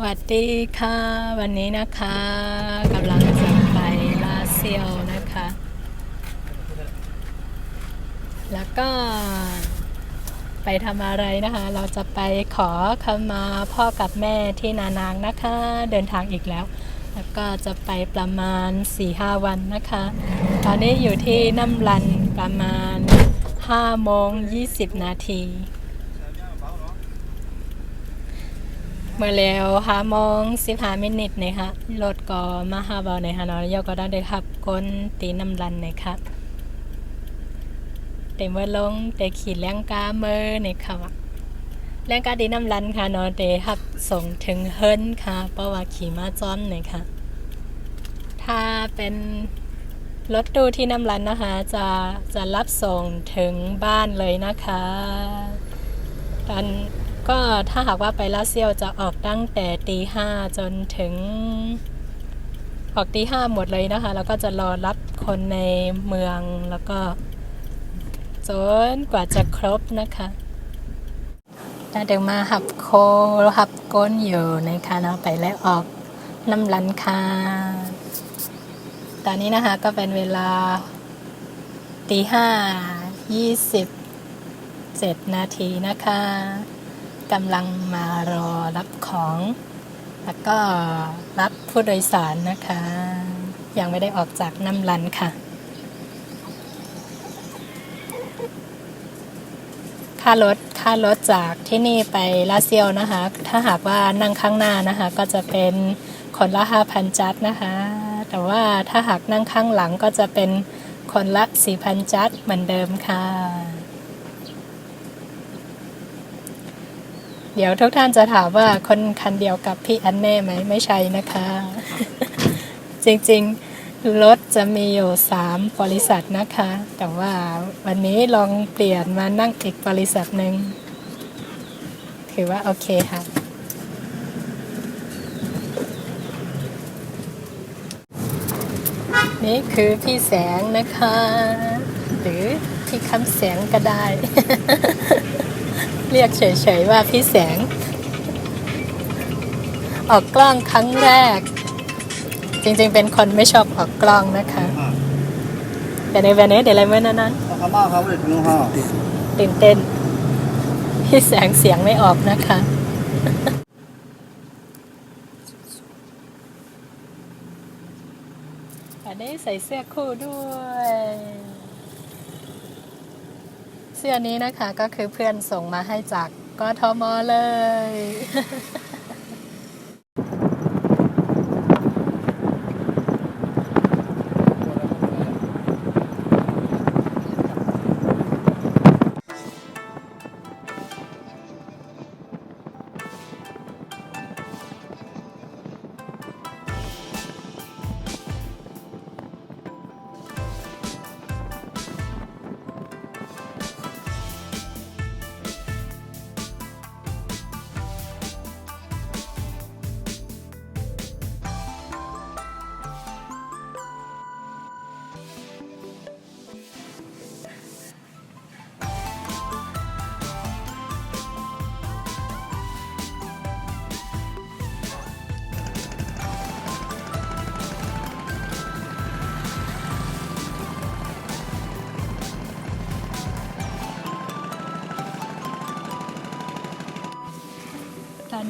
วัสดีค่ะ วันนี้นะคะกำลังจะไปลาเซียวนะคะ แล้วก็ไปทำอะไรนะคะ เราจะไปขอขมาพ่อกับแม่ที่นานางนะคะ เดินทางอีกแล้ว แล้วก็จะไปประมาณ 4-5 วันนะคะ ตอนนี้อยู่ที่น้ำรันประมาณ5โมง20 นาที เมื่อแล้วห้าโมงสิบห้ามินิทนะคะรถก็มาหาบาในฮานอยก็ได้ขับก้นตีน้ำรันนะคะเต็มว่าลงแต่ขี่แรงกาเมอร์ในค่ะว่าแรงกาตีน้ำรันค่ะนาะเดขับส่งถึงเฮิรนค่ะ เพราะว่าขี่มาจ้อนนะคะถ้าเป็นรถตู้ที่น้ำรันนะคะ จะจะรับส่งถึงบ้านเลยนะคะตอน ก็ถ้าหากว่าไปลาเซียวจะออกตั้งแต่ตีห้าจนถึง ออกตีห้าหมดเลยนะคะ แล้วก็จะรอรับคนในเมืองแล้วก็จนกว่าจะครบนะคะถ้าเดี๋ยวมาหับโคหับก้นอยู่นะคะเนาะไปแล้วออกน้ำลันคาตอนนี้นะคะก็เป็นเวลาตีห้ายี่สิบเจ็ดนาทีนะคะ กำลังมารอรับของ แล้วก็รับผู้โดยสารนะคะ ยังไม่ได้ออกจากน้ำลันค่ะ ค่ารถค่ารถจากที่นี่ไปลาเซียวนะคะ ถ้าหากว่านั่งข้างหน้านะคะ ก็จะเป็นคนละห้าพันจัดนะคะ แต่ว่าถ้าหากนั่งข้างหลังก็จะเป็นคนละสี่พันจัดเหมือนเดิมค่ะ เดี๋ยวทุกท่านจะถามว่าคนคันเดียวกับพี่อันแน่ไหมไม่ใช่นะคะ จริงๆ รถจะมีอยู่ 3 บริษัทนะคะ แต่ว่าวันนี้ลองเปลี่ยนมานั่งอีกบริษัทหนึ่งถือว่าโอเคค่ะ นี่คือพี่แสงนะคะ หรือพี่คำแสงก็ได้ เรียกเฉยๆว่าพี่แสง ออกกล้องครั้งแรก จริงๆเป็นคนไม่ชอบออกกล้องนะคะ แต่ในวันนี้เดี๋ยวอะไรเมื่อนั้นนั้นขามาเขาเลยถึงห้าตื่นเต้น พี่แสงเสียงไม่ออกนะคะอันนี้ใส่เสื้อคู่ด้วย เสื้อนี้นะคะก็คือเพื่อนส่งมาให้จากกทมเลย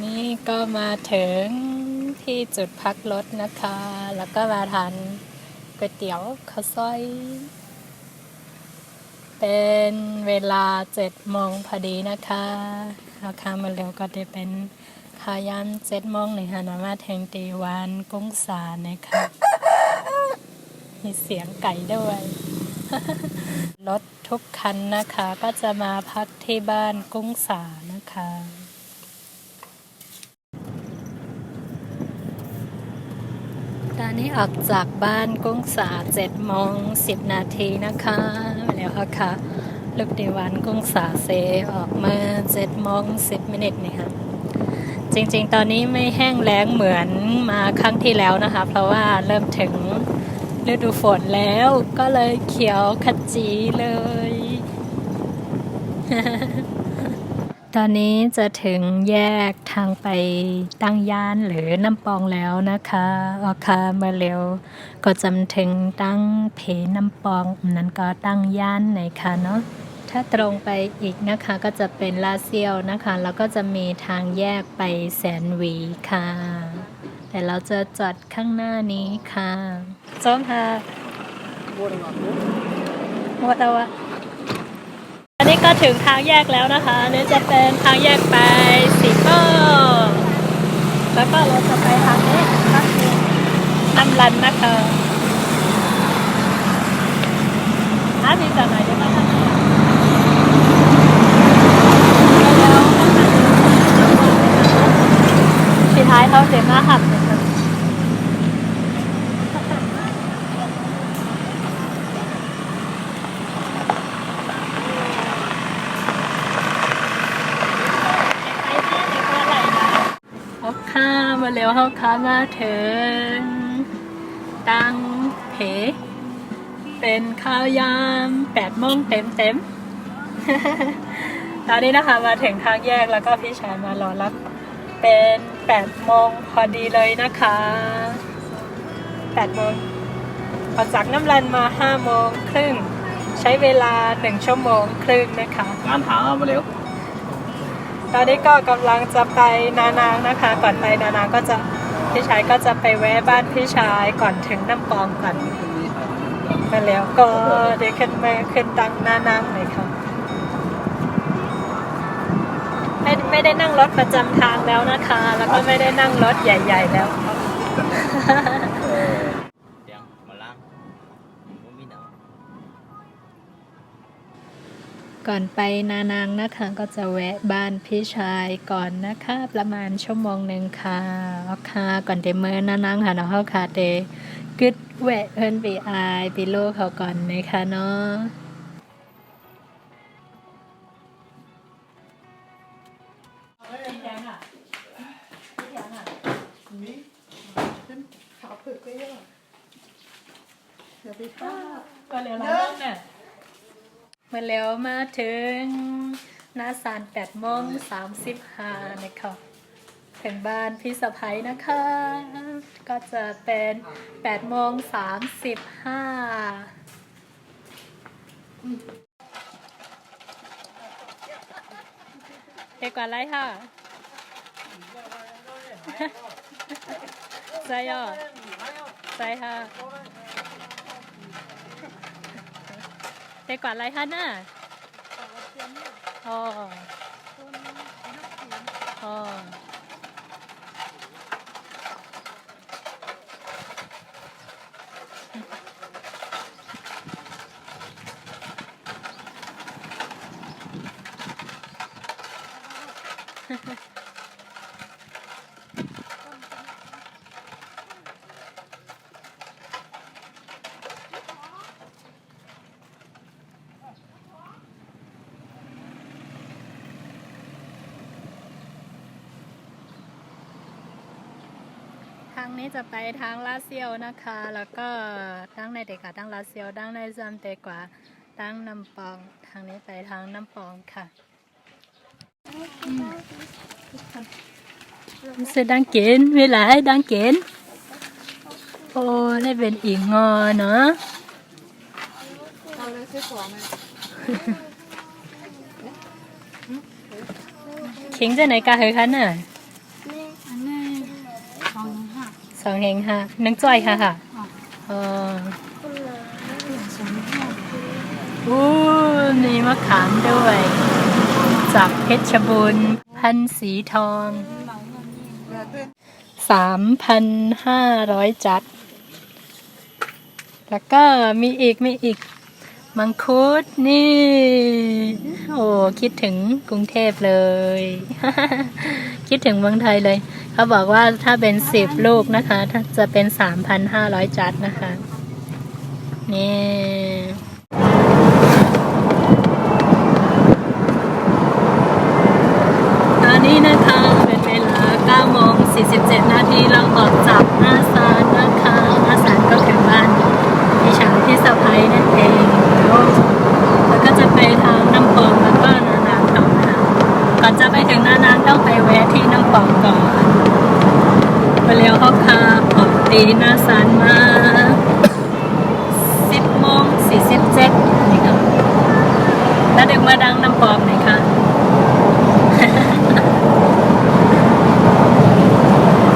นี้ก็มาถึงที่จุดพักรถนะคะ แล้วก็มาทานก๋วยเตี๋ยวข้าวซอย เป็นเวลาเจ็ดโมงพอดีนะคะราคามาเร็วก็จะเป็นขายามเจ็ดโมงในฮานามาแทงตีวานกุ้งสานะคะมีเสียงไก่ด้วยรถทุกคันนะคะก็จะมาพักที่บ้านกุ้งสา นี้ออกจากบ้านกุ้งสาเจ็ดโมงสิบนาทีนะคะแล้วค่ะลูกดีวันกุ้งสาเซออกมาเจ็ดโมงสิบมินิทนี่ค่ะจริงๆ ตอนนี้ไม่แห้งแล้งเหมือนมาครั้งที่แล้วนะคะ เพราะว่าเริ่มถึงฤดูฝนแล้วก็เลยเขียวขจีเลย ตอนนี้จะถึงแยกทางไปตั้งย่านหรือน้ำปองแล้วนะคะออคามาเร็ว ก็จำถึงตั้งเพน้ำปองนั้นก็ตั้งย่านไหนคะเนาะถ้าตรงไปอีกนะคะก็จะเป็นลาเซียวนะคะ แล้วก็จะมีทางแยกไปแสนหวีค่ะ แต่เราจะจอดข้างหน้านี้ค่ะส้มค่ะหมดแล้วอะอั นี้ก็ถึงทางแยกแล้วนะคะนี่จะเป็นทางแยกไปสีก็แล้วก็เราจะไปทางนี้ก็คือน้ำรันนะคะอามีจากไหนได้บ้างคะสุดท้ายเขาเสียมาหักเลยค่ะเขาข้า มาเร็วเขาข้ามาถึง ตังเพ เป็นข้าวยามแปดโมงเต็มเต็มๆตอนนี้นะคะมาถึงทางแยกแล้วก็พี่ชายมารอรับ เป็นแปดโมงพอดีเลยนะคะแปดโมงออกจากน้ำรันมาห้าโมงครึ่ง ใช้เวลาหนึ่งชั่วโมงครึ่งนะคะงานถามมาเร็ว ตอนนี้ก็กำลังจะไปนานางนะคะ ก่อนไปนานางก็จะพี่ชายก็จะไปแวะบ้านพี่ชายก่อนถึงน้ำปองก่อนมาแล้วก็เดี๋ยวขึ้นมาขึ้นตังนานางเลยค่ะไม่ไม่ได้นั่งรถประจำทางแล้วนะคะ แล้วก็ไม่ได้นั่งรถใหญ่ ๆ แล้ว ก่อนไปนานางนะคะก็จะแวะบ้านพี่ชายก่อนนะคะ ประมาณชั่วโมงหนึ่งค่ะเอาค่ะก่อนเดเมอร์นานางค่ะเนาะเขาค่ะเดกึดแวะเพิ่นไปอายไปโลกเขาก่อนนะคะเนาะมาเร็วแล้วเนี่ย มาเร็วมาถึงหน้าศาลแปดโมงสามสิบห้านะคะถึงบ้านพี่สะพ้ยนะคะ ก็จะเป็นแปดโมงสามสิบห้าเด็กกว่าไรค่ะใช่ย่อใช่ค่ะ เด็กกว่าไรคะน่ะอ๋ออ๋อางนี้จะไปทางลาเซียวนะคะ แล้วก็ตั้งในเด็กกับตั้งลาเซียวตั้งในซัมเตกว่าตั้งน้ำปอง ทางนี้ไปทางน้ำปองค่ะซื้อดังเกนเวลาให้ดังเกนโอ้ได้เป็นอีกงอเนาะคิงจะไหนกาเหอคะน่ะ สองเฮงค่ะหนึ่งจ้อยค่ะค่ะอ๋ออู้มีมะขามด้วย จากเพชรบุญพันสีทองสามพันห้าร้อยจัด แล้วก็มีอีกมีอีก มังคุดนี่ โอ้คิดถึงกรุงเทพเลย คิดถึงเมืองไทยเลย เขาบอกว่าถ้าเป็นสิบลูกนะคะถ้าจะเป็นสามพันห้าร้อยจัดนะคะ นี่ตอนนี้นะคะเป็นเวลา9โมง47 นาทีเราออกจากหน้าศาลนะคะหน้าศาลก็ถึงบ้านพี่ชายที่สะพ้ยนั่นเอง แล้วก็จะไปทางน้ำปองแล้วก็นานาต่อนะคะก่อนจะปองก่อนมาเลี้ยวเข้าคาออกตีหน้าซานมาสิบโมงสี่สิบเจ็ดนี่ครับแล้วดึงมาดังน้ำปอมหนคะ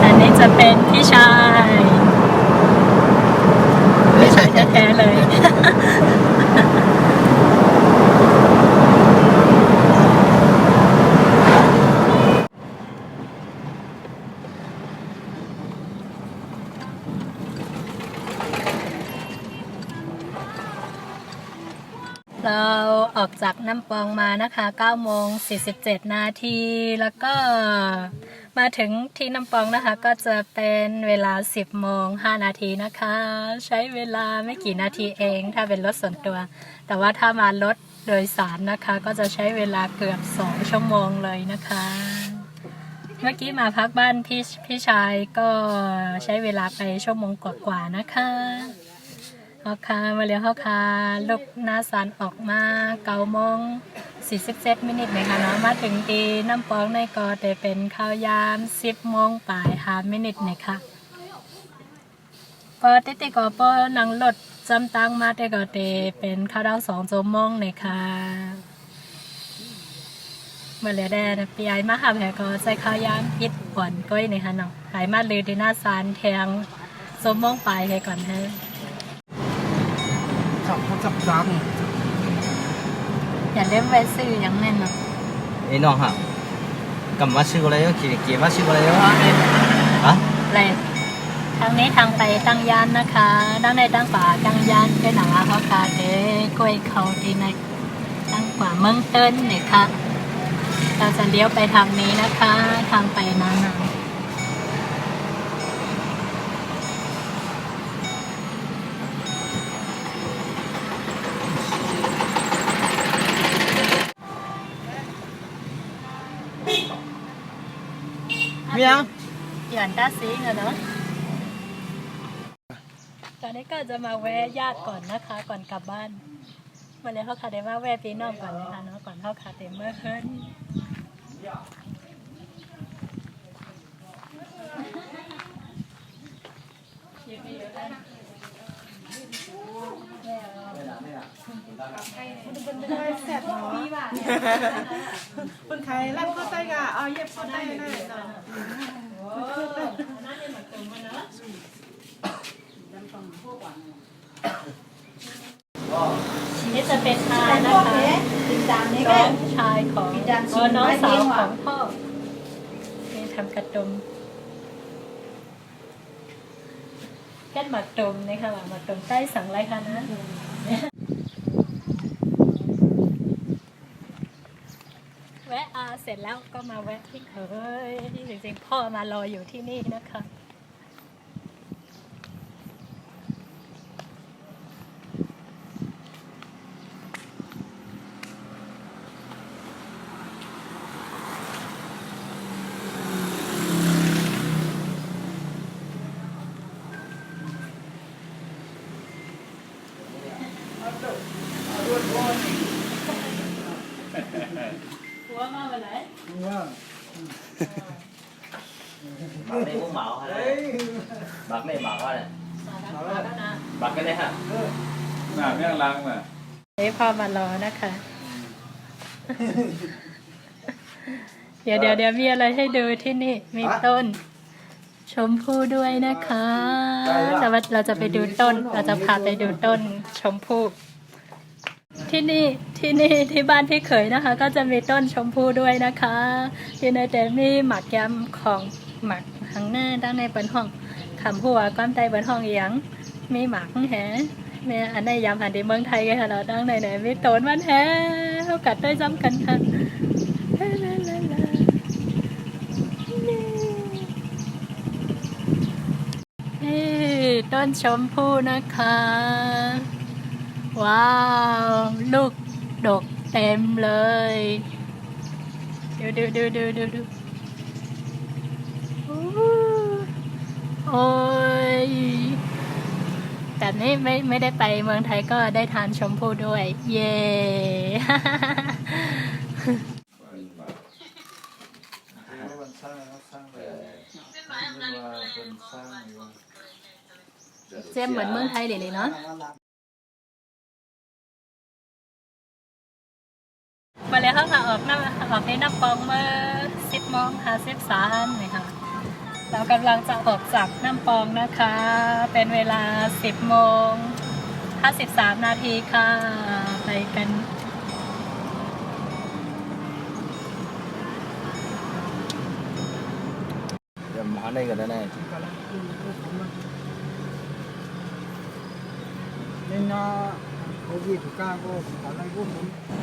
อันนี้จะเป็นพี่ชาย แท้ๆเลย เราออกจากน้ำปองมานะคะ9โมง47 นาที แล้วก็ มาถึงที่น้ำปองนะคะ ก็จะเป็นเวลา 10โมง5นาทีนะคะ ใช้เวลาไม่กี่นาทีเอง ถ้าเป็นรถส่วนตัว แต่ว่าถ้ามารถโดยสารนะคะ ก็จะใช้เวลาเกือบ 2 ชั่วโมงเลยนะคะ เมื่อกี้มาพักบ้านพี่พี่ชายก็ใช้เวลาไปชั่วโมงกว่าๆนะคะ ฮอคามาเรียวฮอคาลูกหน้าสันออกมาเก้าโมงสี่สิบเจ็ดมินิทนะคะเนาะมาถึงดีน้ำปองในกอแต่เป็นข้าวยามสิบโมงปลายหามินิทนะคะปอติติกอปอนังรถจำตังมาแต่กอเตเป็นข้าวดาวสองโจมงนะคะมื่อเรียได้นะปีไอมาหาแผลก็ใจข้าวยามอิดอ่อนก้อยนะคะเนาะหายมาลือดีหน้าซานแทงโจมงปลายให้ก่อนฮะ จับเขาจับจอย่าเล่นเวซื้อยังแน่นเนาะไอ้น้องฮะกำมาชื่ออะไรก็ขี่เกียร์มาชื่ออะไรเพก็ราะเลยฮะเลยทางนี้ทางไปตั้งยานนะคะด้านในตั้งป่าตั้งยานเป็นหนังอาเขาคาเดกล้วยเขาดีในตั้งกว่าเมืองเติ้นเนี่ยค่ะเราจะเลี้ยวไปทางนี้นะคะ ทางไปนานา ยังหย่อนต้าซีเนอะตอนนี้ก็จะมาแวะญาติก่อนนะคะ ก่อนกลับบ้านมาเลยเขาคาเดมาแวะพี่น้องก่อนนะคะเนาะก่อนเขาคาเดเมื่อเฮิรนำ แซ่บเนาะคนไทยรัดเข้าใต้กะเอาเย็บข้าใต้หน่อยเนาะนี่จะเป็นชายนะคะน้องชายของเออน้องสาวของพ่อนี่ทำกระดมแก้หมักดมนะคะหมักดมใต้สังไรคะนะ แวะอาเสร็จแล้วก็มาแวะที่เคยจริงๆพ่อมารออยู่ที่นี่นะคะ หัวมาวันไหน บักในพวกเหมาอะไรบักในบักว่าอะไร มาแล้วแล้วนะ บักกันเลยฮะ หน้าเมี่ยงลังน่ะ นี่พ่อมารอนะคะ เดี๋ ยวเดี๋ยวเดี๋ยวมีอะไรให้ดูที่นี่มีต้น ชมพู่ด้วยนะคะแต่ว่าเราจะไปดูต้น เราจะพาไปดูต้นชมพู่ที่นี่ที่นี่ที่บ้านพี่เขยนะคะ ก็จะมีต้นชมพู่ด้วยนะคะที่ในแต่มีหมักยำของหมักข้างหน้าด้านในบนห้องคำพูดว่าก้อนใต้บนห้องเอียง มีหมักแฮแม่อันในยำหันที่เมืองไทยกันค่ะเราดังไหนไหนมีต้นมันแฮเขากัดได้ซ้ำกันค่ะลาลาลาลานี่ ต้นชมพู่นะคะ ว้าว ลูกดกเต็มเลยดูดูดูดูดูดูโอ้ยแต่นี่ไม่ไม่ได้ไปเมืองไทยก็ได้ทานชมพู่ด้วย เย้ วันซ่าครับ เจมเหมือนเมืองไทยเลยเลยเนาะมาแล้วค่ะออกน้ำออกในน้ำปองเมื่อสิบโมงค่ะสิบสามนี่ค่ะเรากำลังจะออกจากน้ำปองนะคะ เป็นเวลา 10โมง53 นาทีค่ะ ไปกันเดี๋ยวมาได้กันแน่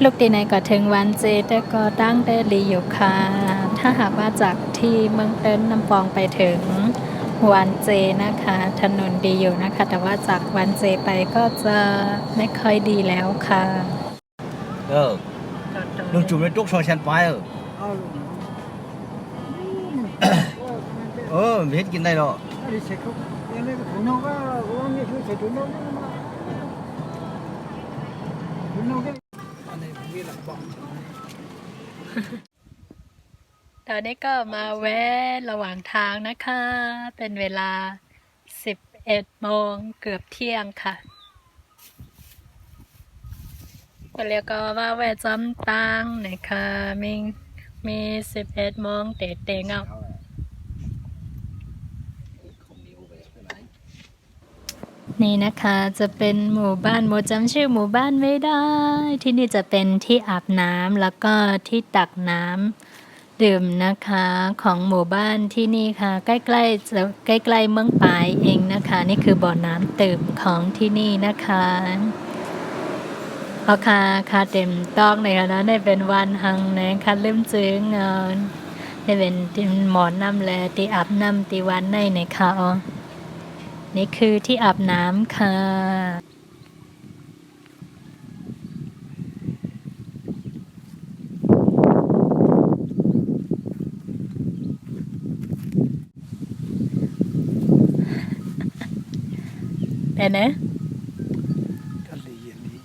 ลูกดีในก็ถึงวันเจแต่ก็ตั้งได้รีอยู่ค่ะ ถ้าหากว่าจากที่เมืองเอิ้นน้ำปองไปถึงวันเจนะคะ ถนนดีอยู่นะคะ แต่ว่าจากวันเจไปก็จะไม่ค่อยดีแล้วค่ะ เออลุงจุ่มในตุ๊กชอชันไปเออ ao เออไม่เห็นกินได้หรอ ตอนนี้ก็มาแวะระหว่างทางนะคะ เป็นเวลา 11โมงเกือบเที่ยงค่ะก็เรียกก็ว่าแวะจำตังนะคะมีมี 11โมงเตะเตะเงา นี่นะคะจะเป็นหมู่บ้านโมจำชื่อหมู่บ้านไม่ได้ ที่นี่จะเป็นที่อาบน้ำแล้วก็ที่ตักน้ำดื่มนะคะของหมู่บ้านที่นี่ค่ะ ใกล้ๆจะใกล้ๆเมืองปายเองนะคะ นี่คือบ่อน้ำดื่มของที่นี่นะคะเอาค่ะค่ะเต็มต้องเลยค่ะนี้เป็นวันหังนะคะเริ่มจึงเงินได้เป็นหมอนน้ำแลที่อาบน้ำที่วันในในคะอ๋อ นี่คือที่อาบน้ำค่ะ แต่เนะ cái gì vậy đi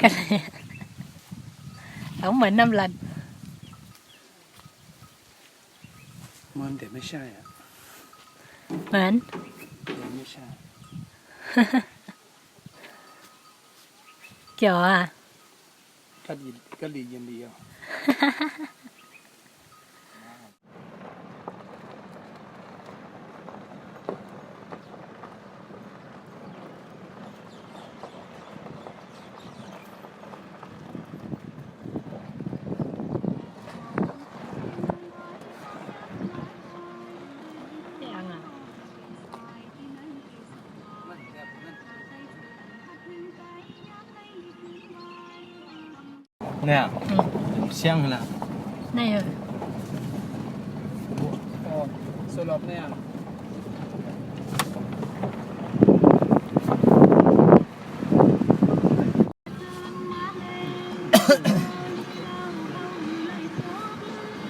กันเลยเอาเหมือนน้ำรัน มันแต่ไม่ใช่อะ เหมือนแต่ไม่ใช่ เกี่ยวอะก็ดีก็ดีอย่างเดียว เนี่ยอืมเสียงนะนี่เอออ๋อสรุปเนี่ย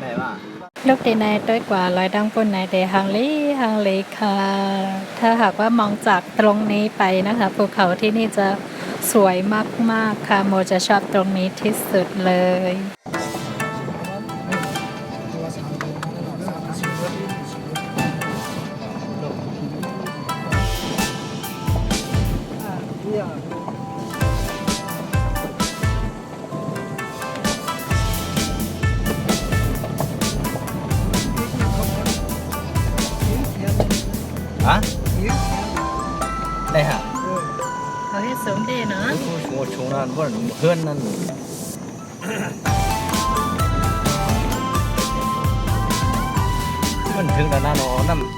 ได้ว่าลูกตีในต้อยกว่าลอยดังปนในเดฮังลีฮังลีค่ะ ถ้าหากว่ามองจากตรงนี้ไปนะคะภูเขาที่นี่จะ สวยมาก ๆ ค่ะ โมจะชอบตรงนี้ที่สุดเลยฮ ให้สูงดีเนะโอ้โหชงนั่นว่าเพื่อนนั่นมันถึงแต่หน้าหนอน้ำ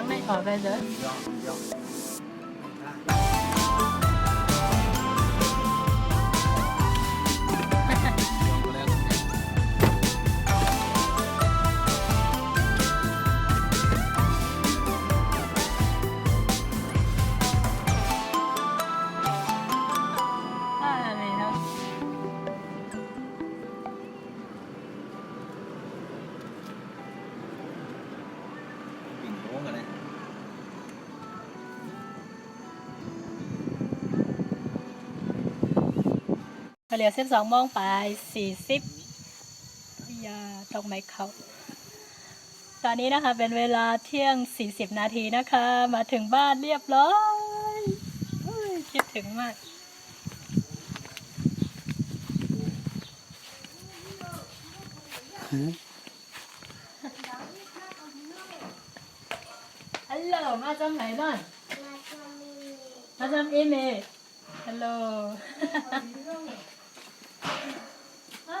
ังไม่ขอไปเลย เหลือสิบสองโมงไปสี่สิบยาตรงไหมเขาตอนนี้นะคะเป็นเวลาเที่ยงสี่สิบนาทีนะคะ มาถึงบ้านเรียบร้อยเฮ้ยคิดถึงมากฮัลโหลมาจากไหนบ้างมาจากอีเมลฮัลโหล อ่า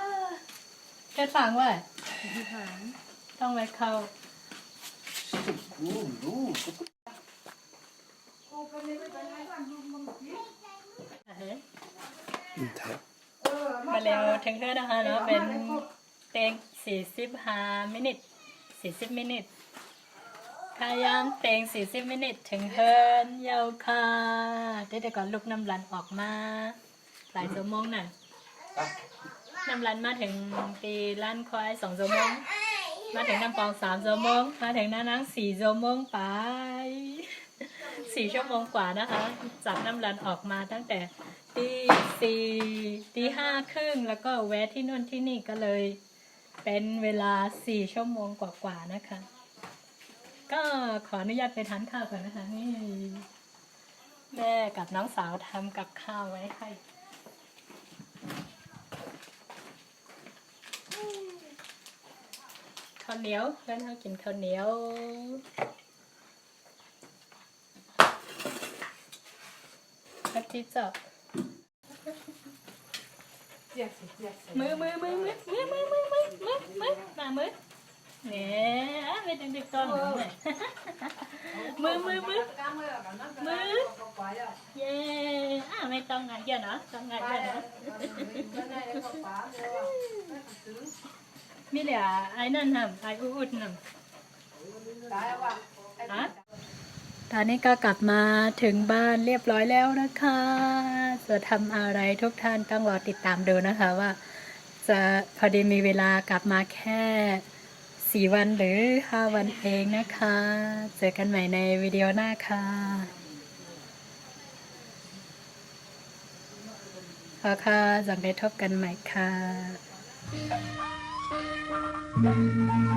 แค่สั่งไว้ต้องไปเข้าเฮ้ยมาเร็วถึงเพื่อนนะคะเนาะเป็นเต็งสี่สิบห้ามินิทสี่สิบมินิทพยายามเต็งสี่สิบมินิทถึงเฮิร์นเยาวค่ะได้แต่ก่อนลูกน้ำรันออกมา หลายชั่วโมงน่ะ น้ำรันมาถึงตีร้านควายสองโมงมาถึงน้ำปองสามโมงมาถึงน้านังสี่โมงไปสี่ชั่วโมงกว่านะคะจากน้ำรันออกมาตั้งแต่ตีสี่ตีห้าครึ่งแล้วก็แวะที่นู่นที่นี่ก็เลย เป็นเวลาสี่ชั่วโมงกว่าๆนะคะ ก็ขออนุญาตไปทานข้าวก่อนนะคะนี่แม่กับน้องสาวทำกับข้าวไว้ให้ ข้าวเหนียวเพื่อนเขากินข้าวเหนียวครับที่เจาะมือมือมือมือมือมือมือมือมือมือมามือเนี่ยไม่ต้องดึกต้องเลยมือมือมือมือเย้อะไม่ต้องงานเยอะเนาะต้องงานเยอะเนาะ มีเหลือไอ้นั่นทำไอ้อุดๆนำฮะตอนนี้ก็กลับมาถึงบ้านเรียบร้อยแล้วนะคะ จะทำอะไรทุกท่านต้องรอติดตามดูนะคะว่า จะพอดีมีเวลากลับมาแค่สี่วันหรือห้าวันเองนะคะ เจอกันใหม่ในวิดีโอหน้าค่ะขอค่ะจังได้ทบกันใหม่ค่ะ Thank you.